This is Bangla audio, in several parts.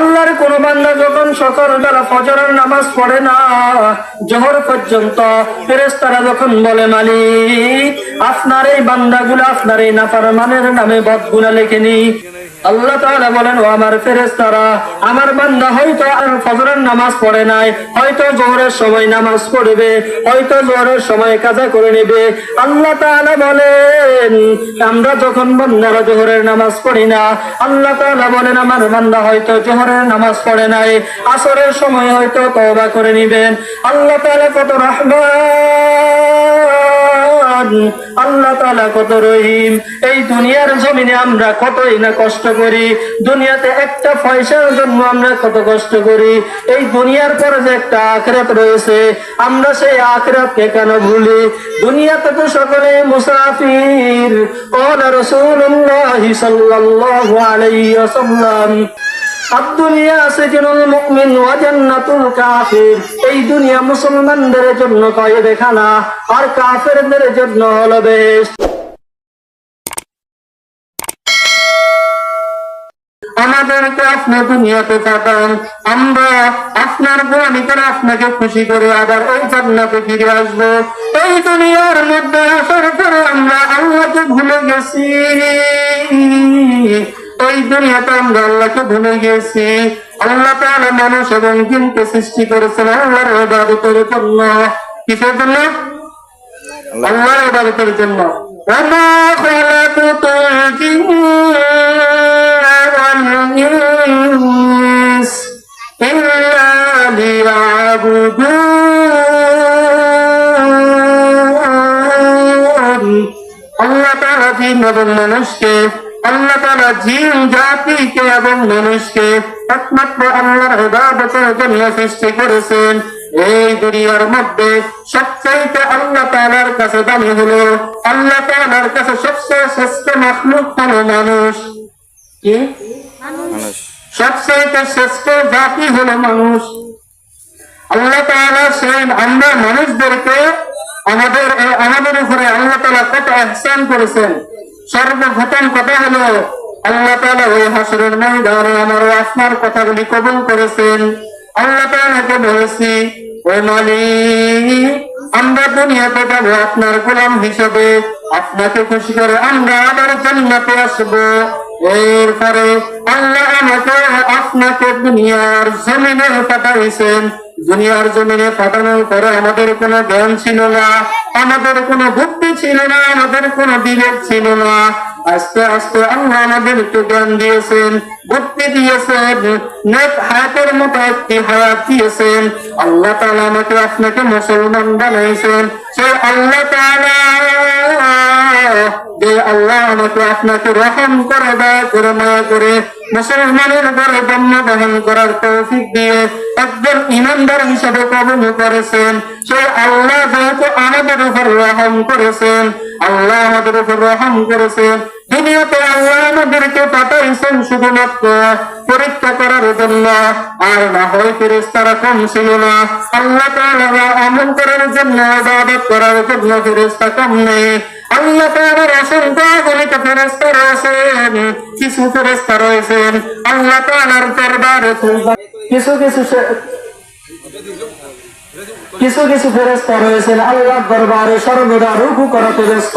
আল্লাহর কোন বান্দা যখন সকাল বেলা ফজরের নামাজ পড়ে না, জহর পর্যন্ত ফেরেস্তারা যখন বলে, মালিক, আপনার এই বান্দাগুলো আপনার এই নাফরমানের নামে বদগুলা লেখেনি। আল্লাহ তাআলা বলেন আমার ফেরেশতারা, আমার বান্দা হয়তো ফজরের নামাজ পড়ে নাই, হয়তো জোহরের সময় নামাজ পড়বে, হয়তো জোহরের সময় কাজা করে নেবে। আল্লাহ বলেন, আমরা যখন বান্দারা জোহরের নামাজ পড়ি না, আল্লাহ তাআলা বলেন, আমার বান্দা হয়তো জোহরের নামাজ পড়ে নাই, আসরের সময় হয়তো তওবা করে নেবেন। আল্লাহ তাআলা কত রহমান রহমান আল্লাহ তালা কত রহিম। এই দুনিয়ার জমিনে আমরা কতই না কষ্ট করি। দুনিয়াতে একটা পয়সার জন্য আমরা কত কষ্ট করি। এই দুনিয়ার পরে যে একটা আখরাত রয়েছে, আমরা সেই আখরাতকে কেন ভুলি? দুনিয়াতে তো সকলে মুসাফির। ও রসুল্লাহ সাল্লাল্লাহু আলাইহি ওয়াসাল্লাম। দুনিয়া মুসলমানদের জন্য কয়ে আর কাফেরদের জন্য হলো বেশ। আমাদেরকে আপনি দুনিয়াতে পাঠান আমরা আপনার গোয়ানি করে আপনাকে খুশি করে, আবার ওই জান্নাতে ফিরে আসব। এই দুনিয়ার মধ্যে আসার পরে আমরা আল্লাহকে ভুলে গেছি। ওই দুনিয়াতে আমরা আল্লাহকে ভুলে গেছি আল্লাহ তাআলা মানুষ এবং জিনকে সৃষ্টি করেছেন আল্লাহর ইবাদতের জন্য কিসের জন্য আল্লাহর ইবাদতের জন্য وما خلقت الجن والإنس إلا ليعبدون আল্লাহ তাআলা জিন এবং মানুষকে আল্লাহ তাআলা জিন জাতিকে এবং মানুষকে একমাত্র আল্লাহর ইবাদতের জন্য সৃষ্টি করেছেন। এই দুনিয়ার মধ্যে সবচাইতে আল্লাহ তাআলার কাছে দামি হলো আল্লাহ তাআলার কাছে সবচেয়ে শ্রেষ্ঠ মাখলুক হলো মানুষ। কি? সবচাইতে শ্রেষ্ঠ জাতি হলো মানুষ। আল্লাহ তাআলা সেই আমরা মানুষদেরকে আমাদের আমাদের উপরে আল্লাহ তাআলা কত ihsan করেছেন। সর্বপ্রথম কথা হলো, আল্লাহ ওই আমার আপনার কথাগুলি কবুল করেছেন। আল্লাহ তাআলাকে বলেছি ও মালিক, আমরা দুনিয়াতে যাব আপনার গোলাম হিসেবে। আপনাকে খুশি করে আমরা আবার জান্নাতে আসব। এরপরে আল্লাহ আমাকে আপনাকে দুনিয়ার জমিনে পাঠাইছেন। দুনিয়ার জমিনে পাঠানোর পরে আমাদের কোনো জ্ঞান ছিল না। আমাদের কোনো বুদ্ধি ছিল না, আমাদের কোনো বিবেক ছিল না। আস্তে আস্তে আল্লাহ আমাদেরকে জ্ঞান দিয়েছেন বুদ্ধি দিয়েছেন, নেক হায়াতের মতো একটি হায়াত দিয়েছেন। আল্লাহ তালা আমাকে আপনাকে মুসলমান বানাইছেন। সেই আল্লাহ তাআলা যে আল্লাহ আমাকে আপনাকে রহম করে, দয়া করে মায়া করে মুসলমানের ঘরে জন্ম গ্রহণ করার তৌফিক দিয়ে একজন ইমানদার হিসেবে কবুল করেছেন। সেই আল্লাহ যেহেতু আমাদের উপর রহম করেছেন, আল্লাহ আমাদের উপর রহম করেছেন। দুনিয়াতে আল্লাহ আমাদেরকে পাঠাইছেন শুধুমাত্র পরীক্ষা করার জন্য, আর না হয় ফেরেস্তারা কম ছিল না। আল্লাহ তাআলা আমল করার জন্য ইবাদত করার জন্য ফেরেস্তা কম নেই। আল্লাহ তাআলার অসংখ্য গণিত ফেরেস্তা রয়েছেন কিছু ফেরেস্তা রয়েছেন আল্লাহ তাআলার দরবারে কিছু কিছু কিছু কিছু ফেরেস্তা রয়েছেন, আল্লাহর দরবারে সর্বদা রুকু করাতে ব্যস্ত।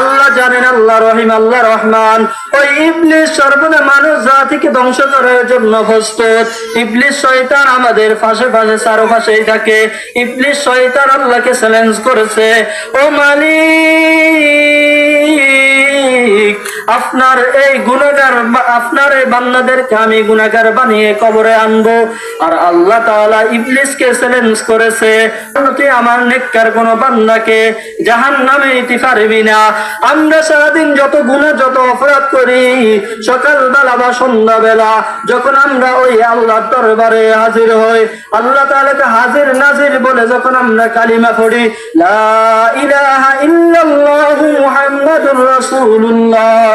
আল্লাহ জানেন আল্লাহ রহিম, আল্লাহ রহমান। ওই ইবলিস সর্বদা মানুষ জাতিকে ধ্বংস করার জন্য প্রস্তুত। ইবলিস শয়তান আমাদের পাশে পাশে, চারপাশেই থাকে। ইবলিস শয়তান আল্লাহকে চ্যালেঞ্জ করেছে। ও মালিক, আপনার এই গুণাগার আপনার এই বান্দাদেরকে আমি গুণাগার বানিয়ে কবরে আনব। আর আল্লাহ তাআলা ইবলিসকে চ্যালেঞ্জ করেছে। তুই আমার নেককার কোন বান্দাকে জাহান নামে পারবি না। আমরা সারাদিন যত গুণা যত অপরাধ করি সকাল বেলা বা সন্ধ্যা বেলা যখন আমরা ওই আল্লাহর দরবারে হাজির হই, আল্লাহ তাআলাকে হাজির নাজির বলে যখন আমরা কালিমা পড়ি ইলাহা ইল্লাল্লাহু মুহাম্মাদুর রাসূলুল্লাহ।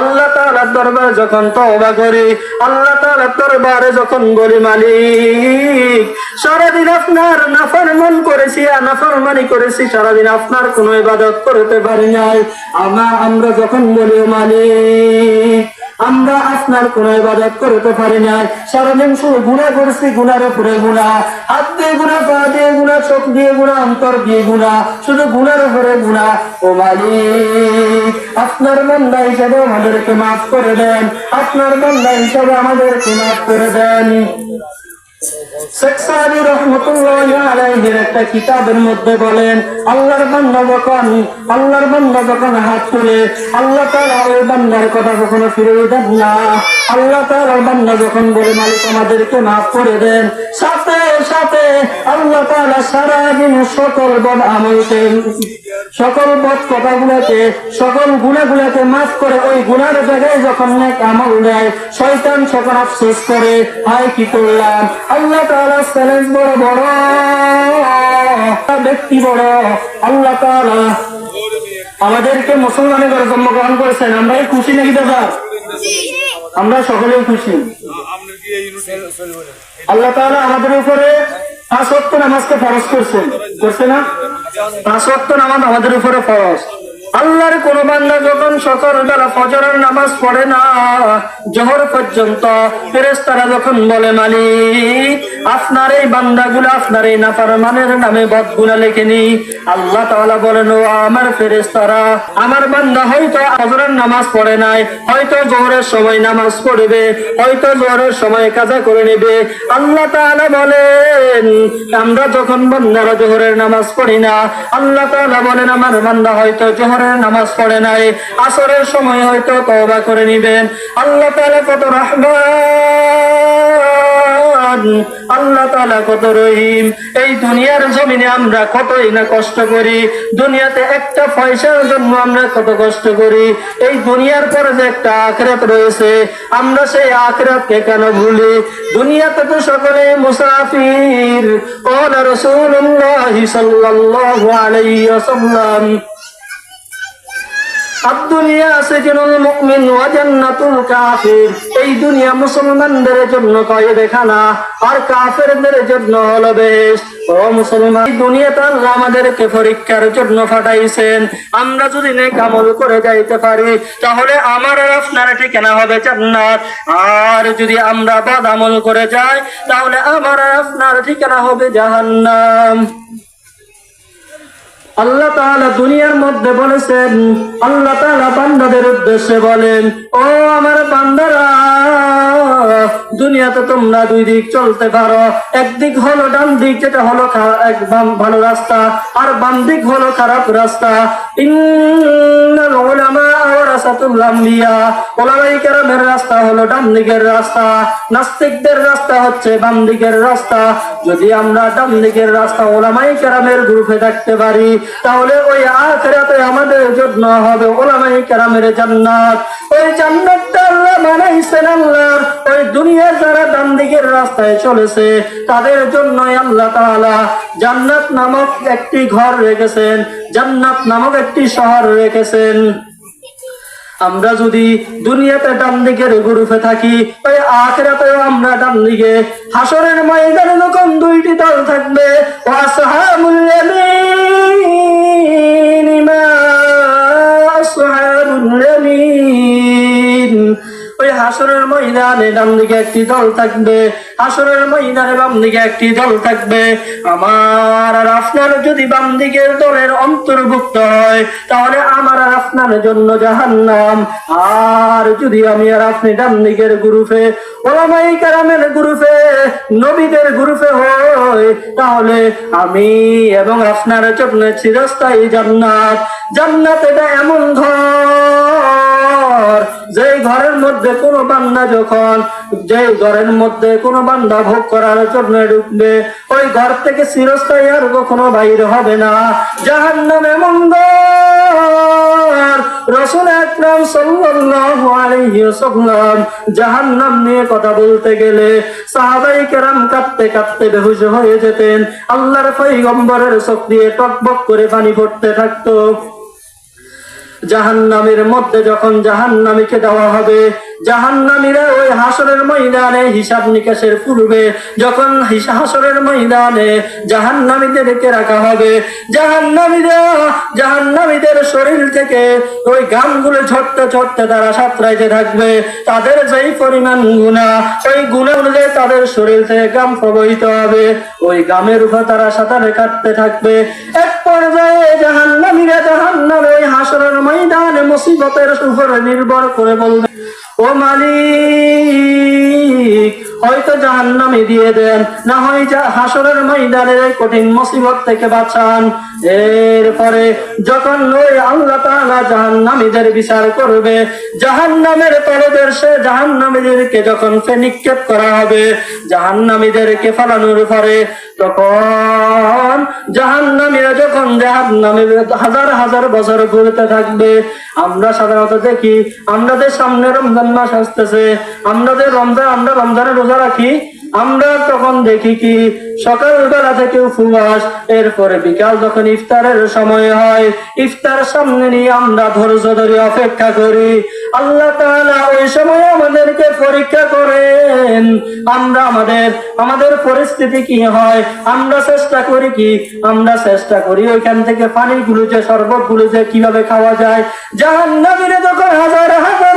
আল্লাহ আল্লাহ তাআলার দরবারে যখন তওবা করি, আল্লাহ তাআলার দরবারে যখন বলি, মালিক, সারাদিন আপনার নাফরমান করেছি, আর নাফরমানি করেছি, সারাদিন আপনার কোনো ইবাদত করতে পারি নাই। আমা আমরা যখন বলি "ও মালিক, আমরা আপনার কোন ইবাদত করতে পারি না সারাদিন শুধু গুণা করেছি গুনার উপরে গুণা। হাত দিয়ে গুণা, পা দিয়ে গুণা, চোখ দিয়ে গুণা, অন্তর দিয়ে গুণা। শুধু গুনার উপরে গুণা। ও মালিক, আপনার বান্দা হিসাবে আমাদেরকে মাফ করে দেন। আপনার বান্দা হিসাবে আমাদেরকে মাফ করে দেন। শেখ সাহাবী আলাইহির একটা কিতাবের মধ্যে বলেন, আল্লাহর বান্দা যখন, আল্লাহর বান্দা যখন হাত তুলে, আল্লাহ তাআলা ওই বান্দার কথা কখনো করে দেন, সাথে সাথে আল্লাহ তাআলা সারা সকল বদ আমলকে, সকল বদ কথাগুলোকে, সকল গুণাগুলোকে মাফ করে ওই গুনার জায়গায় যখন আমল দেয়, শয়তান সকল আফসোস করে, হায় কি করলাম? আল্লাহ তাআলা চ্যালেঞ্জ বড় বড় ব্যক্তি বড়, আল্লাহ তাআলা আমাদেরকে মুসলমানের ঘরে জন্মগ্রহণ করেছেন। আমরাই খুশি নাকি দাদা? আমরা সকলেই খুশি। আল্লাহ তাআলা আমাদের উপরে পাঁচ নামাজকে ফরজ করছেন। করছে না? পাঁচ নামাজ আমাদের উপরে ফরজ। আল্লাহর কোন বান্দা যখন সকাল বেলা ফজরের নামাজ পড়ে না, জহর পর্যন্ত ফেরেশতারা যখন বলে, মালিক, আপনার এই বান্দাগুলো আপনার এই নাফরমানের নামে বদগুনা লেখেনি আল্লাহ তাআলা বলেন, ও আমার ফেরেশতারা, আমার বান্দা হয়তো ফজরের নামাজ পড়ে নাই, হয়তো জোহরের সময় নামাজ পড়বে, হয়তো জোহরের সময় কাজা করে নেবে। আল্লাহ তাআলা বলেন, আমরা যখন বান্দারা জোহরের নামাজ পড়ি না, আল্লাহ তাআলা বলেন, আমার বান্দা হয়তো জোহরের নামাজ পড়ে নাই আসরের সময় হয়তো তওবা করে নেবেন আল্লাহ তাআলা কত রহমান আল্লাহ তাআলা কত রহিম এই দুনিয়ার জমিনে আমরা কতই না কষ্ট করি দুনিয়াতে একটা পয়সার জন্য আমরা কত কষ্ট করি এই দুনিয়ার পরে যে একটা আখরাত রয়েছে আমরা সেই আখরাতকে কেন ভুলি দুনিয়াতে তো সকলে মুসাফির قال رسول الله صلى الله عليه وسلم আমরা যদি নেক আমল করে যাইতে পারি, তাহলে আমার আর আপনার ঠিকানা হবে জান্নাত। আর যদি আমরা বাদ আমল করে যাই, তাহলে আমার আর আপনার ঠিকানা হবে জাহান্নাম। আল্লাহ তাআলা দুনিয়ার মধ্যে বলেছেন, আল্লাহ তাআলা বান্দাদের উদ্দেশ্যে বলেন, ও আমার বান্দারা, দুনিয়াতে তোমরা দুই দিক চলতে পারো। একদিক হলো ডান দিক, যেটা হলো এক ভালো রাস্তা, আর বাম দিক হলো খারাপ রাস্তা। ইন্নাল উলামা ওয়ারাসাতুল আম্বিয়া ওলামাই কেরামের রাস্তা হলো ডান দিকের রাস্তা। নাস্তিকদের রাস্তা হচ্ছে বাম দিকের রাস্তা। যদি আমরা ডান দিকের রাস্তা ওলামাই কেরামের গ্রুপে থাকতে পারি, তাহলে ওই আখেরাতে আমাদের জন্য হবে ওলামাই কেরামের জান্নাত। ওই জান্নাতটা আল্লাহ আল্লাহ ওই দুনিয়ার যারা ডান দিকের রাস্তায় চলেছে, তাদের জন্যই আল্লাহ তাআলা জান্নাত নামক একটি ঘর রেখেছেন, জান্নাত নামক একটি শহর রেখেছেন। আমরা যদি দুনিয়াতে ডান দিকের গ্রুপে থাকি, ওই আখেরাতেও আমরা ডান দিকে। হাসরের ময়দানে যখন দুইটি দল থাকবে, ওয়াসহাবুল ইয়ামিন মা আসহাবুল হাসরের ময়দানে ডান দিকে একটি দল থাকবে। হাসরের ময়দানে বাম দিকে একটি দল থাকবে। আমার আর আপনার যদি বাম দিকের দলের অন্তর্ভুক্ত হয়, তাহলে আমার আর আপনার জন্য জাহান্নাম। আর যদি আমি আর আপনি ডান দিকের গ্রুপে ওলামাই কারামের গ্রুপে, নবীদের গ্রুপে হয় তাহলে আমি এবং আপনার জন্য চিরস্থায়ী জান্নাত। জান্নাত এটা এমন ঘর যে ঘরের মধ্যে কোনো বান্দা যখন যে ঘরের মধ্যে কোনো বান্দা ভোগ করার জন্য ঢুকবে ওই ঘর থেকে চিরস্থায়ী আর কখনো বাইরে হবে না। জাহান নামে যেতেন। আল্লাহর পয়গম্বরের দিয়ে টকবক করে পানি পড়তে থাকতো। জাহান্নামের মধ্যে যখন জাহান নামীকে দেওয়া হবে জাহান্নামীরা ওই হাসরের ময়দানে হিসাব নিকাশের পূর্বে যখন হাসরের ময়দানে জাহান্নামীদেরকে রাখা হবে, জাহান্নামীরা জাহান্নামীদের শরীর থেকে ওই গামগুলো ঝরতে ঝরতে তারা সাঁতরাইতে থাকবে। তাদের যেই পরিমাণ গুণা ওই গুণা অনুযায়ী তাদের শরীর থেকে গাম প্রবাহিত হবে। ওই গামের উপর তারা সাঁতারে কাটতে থাকবে। এক পর্যায়ে জাহান্নামীরা জাহান্নামে ওই হাসরের ময়দানে মুসিবতের উপরে নির্ভর করে বলবে ও মালিক, হয়তো জাহান নামে দিয়ে দেন, না হয় যা হাসরের ময়দানের কঠিন মুসিবত থেকে বাঁচান। এরপরে যখন ওই আল্লাহ তাআলা জাহান্নামীদের বিচার করবে। জাহান্নামের তলদেশে জাহান্নামীদেরকে যখন সে নিক্ষেপ করা হবে, জাহান্নামীদেরকে ফালানোর পরে তখন জাহান্নামীরা যখন জাহান্নামীর হাজার হাজার বছর ঘুরতে থাকবে, আমরা সাধারণত দেখি, আমাদের সামনে রমজান মাস আসতেছে, আমাদের রমজান, আমরা রমজানের রোজা রাখি আমরা তখন দেখি কি, সকালবেলা থেকে উপবাস এরপরে বিকাল যখন ইফতারের সময় হয়, ইফতার সামনে নিয়ে আমরা ধৈর্য ধরে অপেক্ষা করি। আল্লাহ তাআলা ওই সময় আমাদেরকে পরীক্ষা করেন, আমরা আমাদের আমাদের পরিস্থিতি কি হয়, আমরা চেষ্টা করি কি, আমরা চেষ্টা করি ওইখান থেকে পানি গুলো যে শরবতগুলো যে কীভাবে খাওয়া যায়। জাহান্নামীরা যখন হাজার হাজার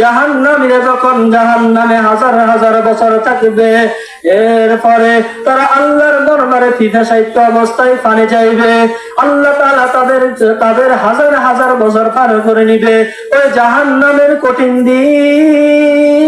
জাহান্নামীরা যখন জাহান্নামে হাজার হাজার বছর থাকবে, এরপরে তারা আল্লাহর দরবারে ফিফা সাহিত্য অবস্থায় পানি চাইবে। আল্লাহ তালা তাদের তাদের হাজার হাজার বছর পার করে নিবে। ওই জাহান্নামের কঠিন দিন